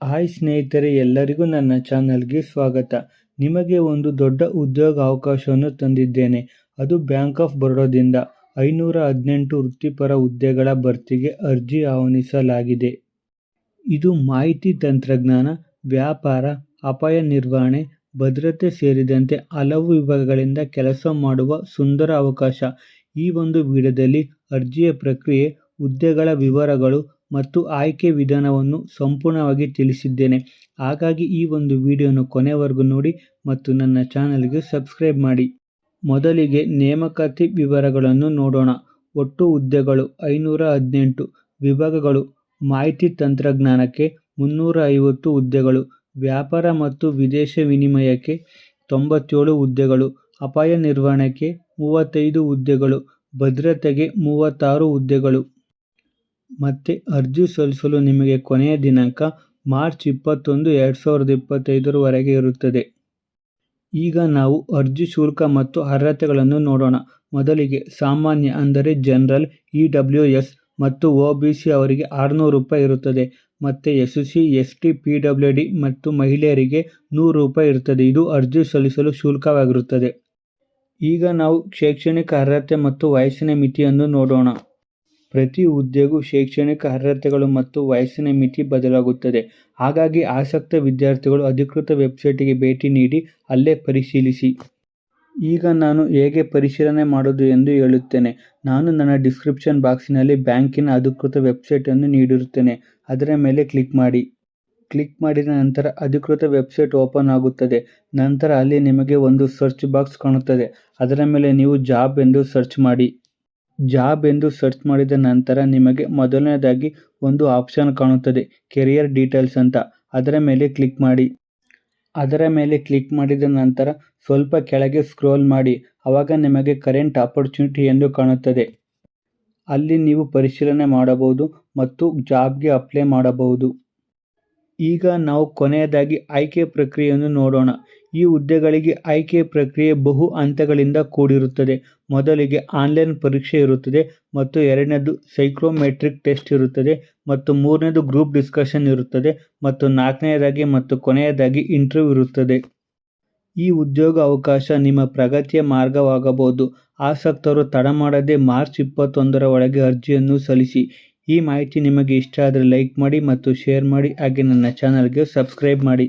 Hi ಸ್ನೇಹಿತರೆ, ಎಲ್ಲರಿಗೂ ನನ್ನ ಚಾನಲ್ಗೆ ಸ್ವಾಗತ. ನಿಮಗೆ ಒಂದು ದೊಡ್ಡ ಉದ್ಯೋಗ ಅವಕಾಶವನ್ನು ತಂದಿದ್ದೇನೆ. ಅದು ಬ್ಯಾಂಕ್ ಆಫ್ ಬರೋಡದಿಂದ ಐನೂರ ಹದಿನೆಂಟು ವೃತ್ತಿಪರ ಹುದ್ದೆಗಳ ಭರ್ತಿಗೆ ಅರ್ಜಿ ಆಹ್ವಾನಿಸಲಾಗಿದೆ. ಇದು ಮಾಹಿತಿ ತಂತ್ರಜ್ಞಾನ, ವ್ಯಾಪಾರ, ಅಪಾಯ ನಿರ್ವಹಣೆ, ಭದ್ರತೆ ಸೇರಿದಂತೆ ಹಲವು ವಿಭಾಗಗಳಿಂದ ಕೆಲಸ ಮಾಡುವ ಸುಂದರ ಅವಕಾಶ. ಈ ಒಂದು ವಿಡಿಯೋದಲ್ಲಿ ಅರ್ಜಿಯ ಪ್ರಕ್ರಿಯೆ, ಹುದ್ದೆಗಳ ವಿವರಗಳು ಮತ್ತು ಆಯ್ಕೆ ವಿಧಾನವನ್ನು ಸಂಪೂರ್ಣವಾಗಿ ತಿಳಿಸಿದ್ದೇನೆ. ಹಾಗಾಗಿ ಈ ಒಂದು ವಿಡಿಯೋನ ಕೊನೆವರೆಗೂ ನೋಡಿ ಮತ್ತು ನನ್ನ ಚಾನಲ್ಗೆ ಸಬ್ಸ್ಕ್ರೈಬ್ ಮಾಡಿ. ಮೊದಲಿಗೆ ನೇಮಕಾತಿ ವಿವರಗಳನ್ನು ನೋಡೋಣ. ಒಟ್ಟು ಹುದ್ದೆಗಳು ಐನೂರ ಹದಿನೆಂಟು, ವಿಭಾಗಗಳು ಮಾಹಿತಿ ತಂತ್ರಜ್ಞಾನಕ್ಕೆ ಮುನ್ನೂರ ಐವತ್ತು ಹುದ್ದೆಗಳು, ವ್ಯಾಪಾರ ಮತ್ತು ವಿದೇಶ ವಿನಿಮಯಕ್ಕೆ ತೊಂಬತ್ತೇಳು ಹುದ್ದೆಗಳು, ಅಪಾಯ ನಿರ್ವಹಣೆಗೆ ಮೂವತ್ತೈದು ಹುದ್ದೆಗಳು, ಭದ್ರತೆಗೆ ಮೂವತ್ತಾರು ಹುದ್ದೆಗಳು. ಮತ್ತೆ ಅರ್ಜಿ ಸಲ್ಲಿಸಲು ನಿಮಗೆ ಕೊನೆಯ ದಿನಾಂಕ ಮಾರ್ಚ್ ಇಪ್ಪತ್ತೊಂದು, ಎರಡು ಸಾವಿರದ ಇಪ್ಪತ್ತೈದರವರೆಗೆ ಇರುತ್ತದೆ. ಈಗ ನಾವು ಅರ್ಜಿ ಶುಲ್ಕ ಮತ್ತು ಅರ್ಹತೆಗಳನ್ನು ನೋಡೋಣ. ಮೊದಲಿಗೆ ಸಾಮಾನ್ಯ ಅಂದರೆ ಜನರಲ್, ಇ ಡಬ್ಲ್ಯೂ ಎಸ್ ಮತ್ತು ಒ ಬಿ ಸಿ ಅವರಿಗೆ ಆರುನೂರು ರೂಪಾಯಿ ಇರುತ್ತದೆ. ಮತ್ತು S C, S T, P W D ಮತ್ತು ಮಹಿಳೆಯರಿಗೆ ನೂರು ರೂಪಾಯಿ ಇರುತ್ತದೆ. ಇದು ಅರ್ಜಿ ಸಲ್ಲಿಸಲು ಶುಲ್ಕವಾಗಿರುತ್ತದೆ. ಈಗ ನಾವು ಶೈಕ್ಷಣಿಕ ಅರ್ಹತೆ ಮತ್ತು ವಯಸ್ಸಿನ ಮಿತಿಯನ್ನು ನೋಡೋಣ. ಪ್ರತಿ ಹುದ್ದೆಗೂ ಶೈಕ್ಷಣಿಕ ಅರ್ಹತೆಗಳು ಮತ್ತು ವಯಸ್ಸಿನ ಮಿತಿ ಬದಲಾಗುತ್ತದೆ. ಹಾಗಾಗಿ ಆಸಕ್ತ ವಿದ್ಯಾರ್ಥಿಗಳು ಅಧಿಕೃತ ವೆಬ್ಸೈಟಿಗೆ ಭೇಟಿ ನೀಡಿ ಅಲ್ಲೇ ಪರಿಶೀಲಿಸಿ. ಈಗ ನಾನು ಹೇಗೆ ಪರಿಶೀಲನೆ ಮಾಡೋದು ಎಂದು ಹೇಳುತ್ತೇನೆ. ನಾನು ನನ್ನ ಡಿಸ್ಕ್ರಿಪ್ಷನ್ ಬಾಕ್ಸಿನಲ್ಲಿ ಬ್ಯಾಂಕಿನ ಅಧಿಕೃತ ವೆಬ್ಸೈಟನ್ನು ನೀಡಿರುತ್ತೇನೆ. ಅದರ ಮೇಲೆ ಕ್ಲಿಕ್ ಮಾಡಿ. ಕ್ಲಿಕ್ ಮಾಡಿದ ನಂತರ ಅಧಿಕೃತ ವೆಬ್ಸೈಟ್ ಓಪನ್ ಆಗುತ್ತದೆ. ನಂತರ ಅಲ್ಲಿ ನಿಮಗೆ ಒಂದು ಸರ್ಚ್ ಬಾಕ್ಸ್ ಕಾಣುತ್ತದೆ. ಅದರ ಮೇಲೆ ನೀವು ಜಾಬ್ ಎಂದು ಸರ್ಚ್ ಮಾಡಿ. ಜಾಬ್ ಎಂದು ಸರ್ಚ್ ಮಾಡಿದ ನಂತರ ನಿಮಗೆ ಮೊದಲನೇದಾಗಿ ಒಂದು ಆಪ್ಷನ್ ಕಾಣುತ್ತದೆ, ಕೆರಿಯರ್ ಡೀಟೇಲ್ಸ್ ಅಂತ. ಅದರ ಮೇಲೆ ಕ್ಲಿಕ್ ಮಾಡಿ. ಅದರ ಮೇಲೆ ಕ್ಲಿಕ್ ಮಾಡಿದ ನಂತರ ಸ್ವಲ್ಪ ಕೆಳಗೆ ಸ್ಕ್ರೋಲ್ ಮಾಡಿ. ಆವಾಗ ನಿಮಗೆ ಕರೆಂಟ್ ಆಪರ್ಚುನಿಟಿ ಎಂದು ಕಾಣುತ್ತದೆ. ಅಲ್ಲಿ ನೀವು ಪರಿಶೀಲನೆ ಮಾಡಬಹುದು ಮತ್ತು ಜಾಬ್ಗೆ ಅಪ್ಲೈ ಮಾಡಬಹುದು. ಈಗ ನಾವು ಕೊನೆಯದಾಗಿ ಆಯ್ಕೆ ಪ್ರಕ್ರಿಯೆಯನ್ನು ನೋಡೋಣ. ಈ ಹುದ್ದೆಗಳಿಗೆ ಆಯ್ಕೆ ಪ್ರಕ್ರಿಯೆ ಬಹು ಹಂತಗಳಿಂದ ಕೂಡಿರುತ್ತದೆ. ಮೊದಲಿಗೆ ಆನ್ಲೈನ್ ಪರೀಕ್ಷೆ ಇರುತ್ತದೆ ಮತ್ತು ಎರಡನೇದು ಸೈಕ್ರೋಮೆಟ್ರಿಕ್ ಟೆಸ್ಟ್ ಇರುತ್ತದೆ ಮತ್ತು ಮೂರನೇದು ಗ್ರೂಪ್ ಡಿಸ್ಕಷನ್ ಇರುತ್ತದೆ ಮತ್ತು ನಾಲ್ಕನೆಯದಾಗಿ ಮತ್ತು ಕೊನೆಯದಾಗಿ ಇಂಟರ್ವ್ಯೂ ಇರುತ್ತದೆ. ಈ ಉದ್ಯೋಗ ಅವಕಾಶ ನಿಮ್ಮ ಪ್ರಗತಿಯ ಮಾರ್ಗವಾಗಬಹುದು. ಆಸಕ್ತರು ತಡ ಮಾಡದೆ ಮಾರ್ಚ್ ಇಪ್ಪತ್ತೊಂದರ ಒಳಗೆ ಅರ್ಜಿಯನ್ನು ಸಲ್ಲಿಸಿ. ಈ ಮಾಹಿತಿ ನಿಮಗೆ ಇಷ್ಟ ಆದರೆ ಲೈಕ್ ಮಾಡಿ ಮತ್ತು ಶೇರ್ ಮಾಡಿ ಹಾಗೆ ನನ್ನ ಚಾನಲ್ಗೆ ಸಬ್ಸ್ಕ್ರೈಬ್ ಮಾಡಿ.